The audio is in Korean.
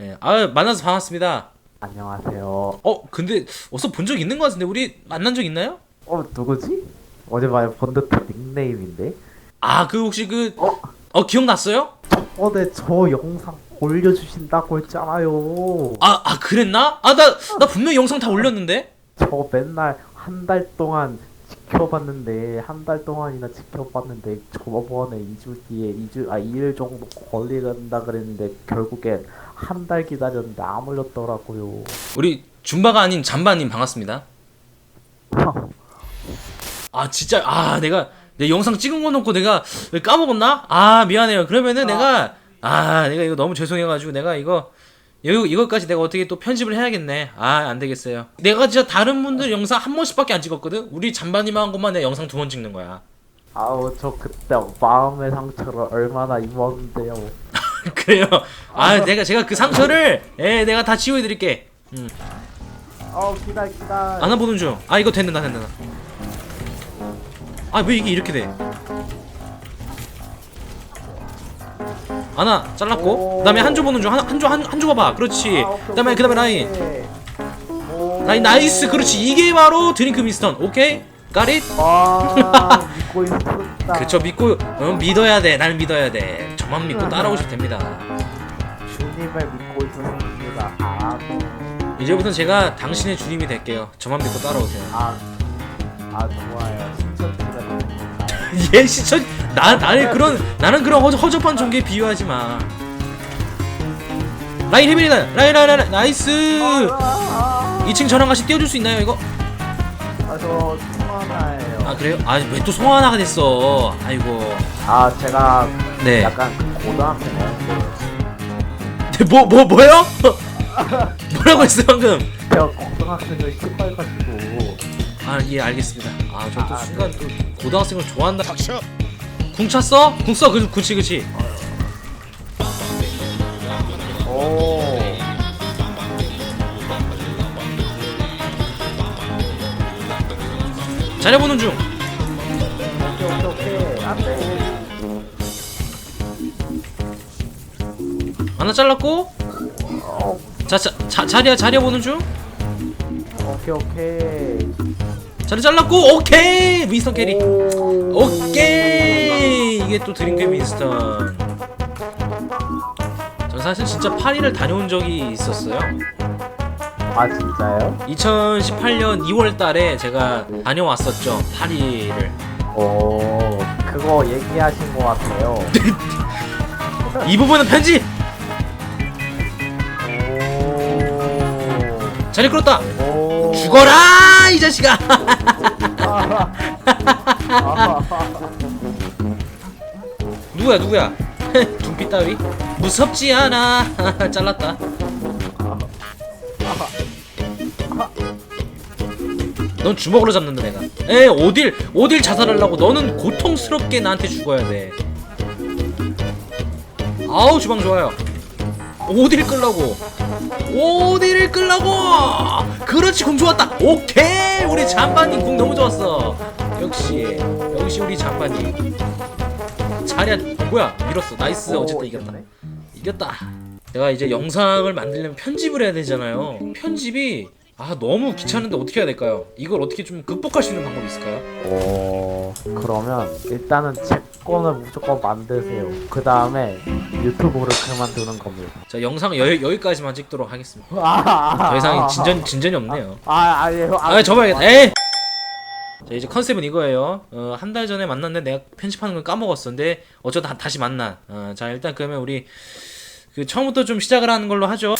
예. 아 만나서 반갑습니다. 안녕하세요. 어 근데 어서 본 적 있는 것 같은데 우리 만난 적 있나요? 어 누구지? 어제 많이 본 듯한 닉네임인데. 아 그 혹시 그 어? 어 기억났어요? 어제 저 영상 올려주신다고 했잖아요. 아, 아 그랬나? 아 나 나 분명히 영상 다 올렸는데. 저 맨날 한 달 동안 지켜봤는데 한 달 동안이나 지켜봤는데 저번에 2주 뒤에 2주 아 2일 정도 걸리간다 그랬는데 결국엔 한 달 기다렸는데 안 올렸더라고요. 우리 줌바가 아닌 잠바님 반갑습니다. 아 진짜 아 내가 내 영상 찍은 거 놓고 내가 왜 까먹었나? 아 미안해요. 그러면은 내가 아 내가 이거 너무 죄송해가지고 내가 이거 이거 이거까지 내가 어떻게 또 편집을 해야겠네. 아 안 되겠어요. 내가 진짜 다른 분들 영상 한 번씩밖에 안 찍었거든. 우리 잠바님 한 것만 내 영상 두 번 찍는 거야. 아우 저 그때 마음의 상처를 얼마나 입었는데요. 그래요. 아 내가 제가 그 상처를 예 내가 다 치유해드릴게. 음. 어 기다 기다. 안아보는 중. 아 이거 된다 된다. 아 왜 이게 이렇게 돼? 하나 잘랐고 오. 그다음에 한조 보는 중 한조 한조 봐봐. 그렇지. 아, 오케이, 그다음에 오케이, 그다음에 라인. 라인 나이스. 그렇지. 이게 바로 드링크 미스턴. 오케이? 까릿 아 믿고 있었다. 그쵸 믿고 어, 믿어야 돼날 믿어야 돼. 저만 믿고 따라오시면 됩니다. 주님을 믿고 있었습니다. 아, 이제부터 제가 당신의 주님이 될게요. 저만 믿고 따라오세요. 아, 아 좋아요. 신천지가 됩니다. 얘 시청 나 나를 그런 나는 그런 허접, 허접한 종교에 비유하지 마. 라인 헤비리다 라인 라인 라인 나이스. 아, 2층 저랑 같이 띄워줄 수 있나요 이거? 아저 통화나예요. 아 그래요? 아 왜 또 송하나가 됐어? 아이고. 아 제가 네. 약간 그 고등학생이었는데 뭐, 뭐, 뭐 요? 뭐라고 했어, 방금? 제가 고등학생을 싫어해가지고. 아, 예, 알겠습니다. 아, 저또 아, 순간 또 고등학생을 좋아한다. 궁 찼어? 궁 써? 그, 그치, 그치. 오. 잘해보는 중. 오케이 오케이 오케이 안 돼. 하나 잘랐고. 어, 자, 자, 자, 자리야, 자리야 보는 중. 오케이 오케이. 자리 잘랐고, 오케이! 윈스턴 캐리. 오. 오케이! 이게 또 드링크 윈스턴. 전 사실 진짜 파리를 다녀온 적이 있었어요. 아 진짜요? 2018년 2월 달에 제가 다녀왔었죠. 파리를. 오 그거 얘기하신 것 같아요. 이 부분은 편집! 오. 자리 끌었다! 오. 죽어라! 이 자식아! 누구야, 누구야? 둠피 따위? 무섭지 않아. 잘랐다. 넌 주먹으로 잡는다 내가. 에 어딜 어딜 자살하려고? 너는 고통스럽게 나한테 죽어야 돼. 아우 주방 좋아요. 어딜 끌라고? 어디를 끌라고? 그렇지 공 좋았다. 오케이 우리 잠바님 공 너무 좋았어. 역시 역시 우리 잠바님. 자리야 뭐야 밀었어 나이스 어쨌든 이겼다. 이겼다. 내가 이제 영상을 만들려면 편집을 해야 되잖아요. 편집이 아 너무 귀찮은데 어떻게 해야 될까요? 이걸 어떻게 좀 극복할 수 있는 방법이 있을까요? 오 그러면 일단은 제 거는 무조건 만드세요. 그 다음에 유튜브를 그만두는 겁니다. 자 영상 여, 여기까지만 찍도록 하겠습니다. 아, 더 이상 진전 진전이 없네요. 아 아니에요. 아 접어야겠다. 에이. 자 이제 컨셉은 이거예요. 어, 한 달 전에 만났는데 내가 편집하는 걸 까먹었어. 근데 어쩌다 다시 만난. 어, 자 일단 그러면 우리 그 처음부터 좀 시작을 하는 걸로 하죠.